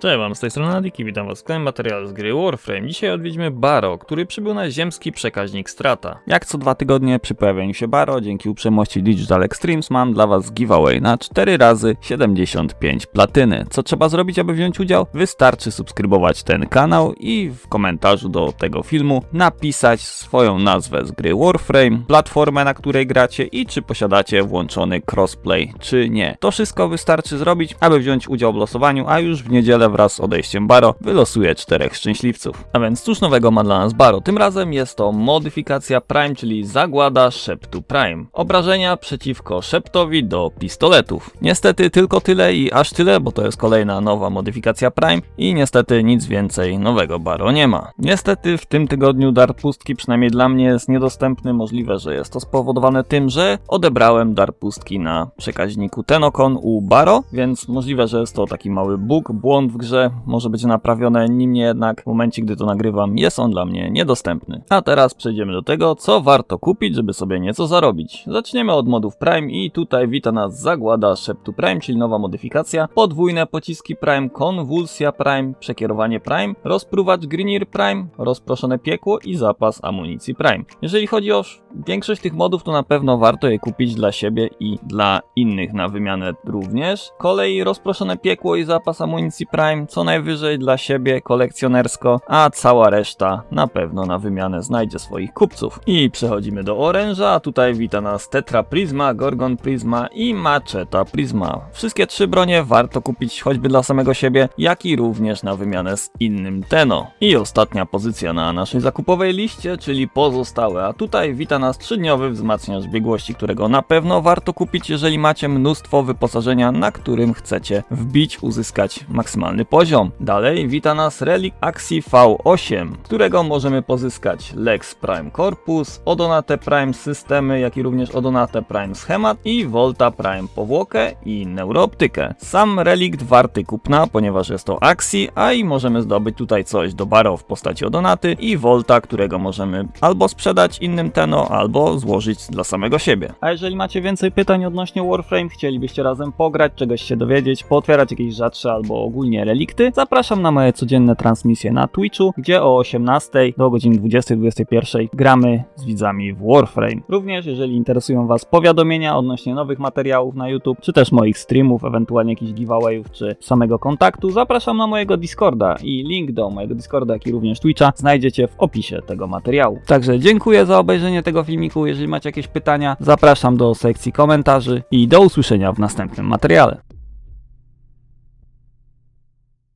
Cześć wam, z tej strony Nadik i witam was w kolejnym materiale z gry Warframe. Dzisiaj odwiedzimy Baro, który przybył na ziemski przekaźnik Strata. Jak co dwa tygodnie przy pojawieniu się Baro, dzięki uprzejmości Digital Extremes mam dla Was giveaway na 4 razy 75 platyny. Co trzeba zrobić, aby wziąć udział? Wystarczy subskrybować ten kanał i w komentarzu do tego filmu napisać swoją nazwę z gry Warframe, platformę, na której gracie i czy posiadacie włączony crossplay, czy nie. To wszystko wystarczy zrobić, aby wziąć udział w losowaniu, a już w niedzielę wraz z odejściem Baro wylosuję czterech szczęśliwców. A więc cóż nowego ma dla nas Baro? Tym razem jest to modyfikacja Prime, czyli zagłada szeptu Prime. Obrażenia przeciwko szeptowi do pistoletów. Niestety tylko tyle i aż tyle, bo to jest kolejna nowa modyfikacja Prime i niestety nic więcej nowego Baro nie ma. Niestety w tym tygodniu dar pustki przynajmniej dla mnie jest niedostępny. Możliwe, że jest to spowodowane tym, że odebrałem dar pustki na przekaźniku Tenokon u Baro, więc możliwe, że jest to taki mały bug, błąd w grze, może być naprawione, niemniej jednak w momencie, gdy to nagrywam, jest on dla mnie niedostępny. A teraz przejdziemy do tego, co warto kupić, żeby sobie nieco zarobić. Zaczniemy od modów Prime i tutaj wita nas zagłada szeptu Prime, czyli nowa modyfikacja, podwójne pociski Prime, konwulsja Prime, przekierowanie Prime, rozpruwacz Greeneer Prime, rozproszone piekło i zapas amunicji Prime. Jeżeli chodzi o sz- większość tych modów, to na pewno warto je kupić dla siebie i dla innych na wymianę również. Kolej rozproszone piekło i zapas amunicji Prime, co najwyżej dla siebie kolekcjonersko, a cała reszta na pewno na wymianę znajdzie swoich kupców. I przechodzimy do oręża, tutaj wita nas Tetra Prisma, Gorgon Prisma i Macheta Prisma. Wszystkie trzy bronie warto kupić choćby dla samego siebie, jak i również na wymianę z innym Teno. I ostatnia pozycja na naszej zakupowej liście, czyli pozostałe, a tutaj wita nas trzydniowy wzmacniacz biegłości, którego na pewno warto kupić, jeżeli macie mnóstwo wyposażenia, na którym chcecie wbić, uzyskać maksymalny poziom. Dalej wita nas Relic Axi V8, którego możemy pozyskać Lex Prime Corpus, Odonate Prime Systemy, jak i również Odonate Prime Schemat i Volta Prime Powłokę i Neurooptykę. Sam relikt warty kupna, ponieważ jest to Axi, a i możemy zdobyć tutaj coś do baro w postaci Odonaty i Volta, którego możemy albo sprzedać innym Teno, albo złożyć dla samego siebie. A jeżeli macie więcej pytań odnośnie Warframe, chcielibyście razem pograć, czegoś się dowiedzieć, pootwierać jakieś rzadsze albo ogólnie relikty, zapraszam na moje codzienne transmisje na Twitchu, gdzie o 18 do godziny 20-21 gramy z widzami w Warframe. Również jeżeli interesują Was powiadomienia odnośnie nowych materiałów na YouTube, czy też moich streamów, ewentualnie jakichś giveawayów, czy samego kontaktu, zapraszam na mojego Discorda i link do mojego Discorda, jak i również Twitcha znajdziecie w opisie tego materiału. Także dziękuję za obejrzenie tego filmiku. Jeżeli macie jakieś pytania, zapraszam do sekcji komentarzy i do usłyszenia w następnym materiale.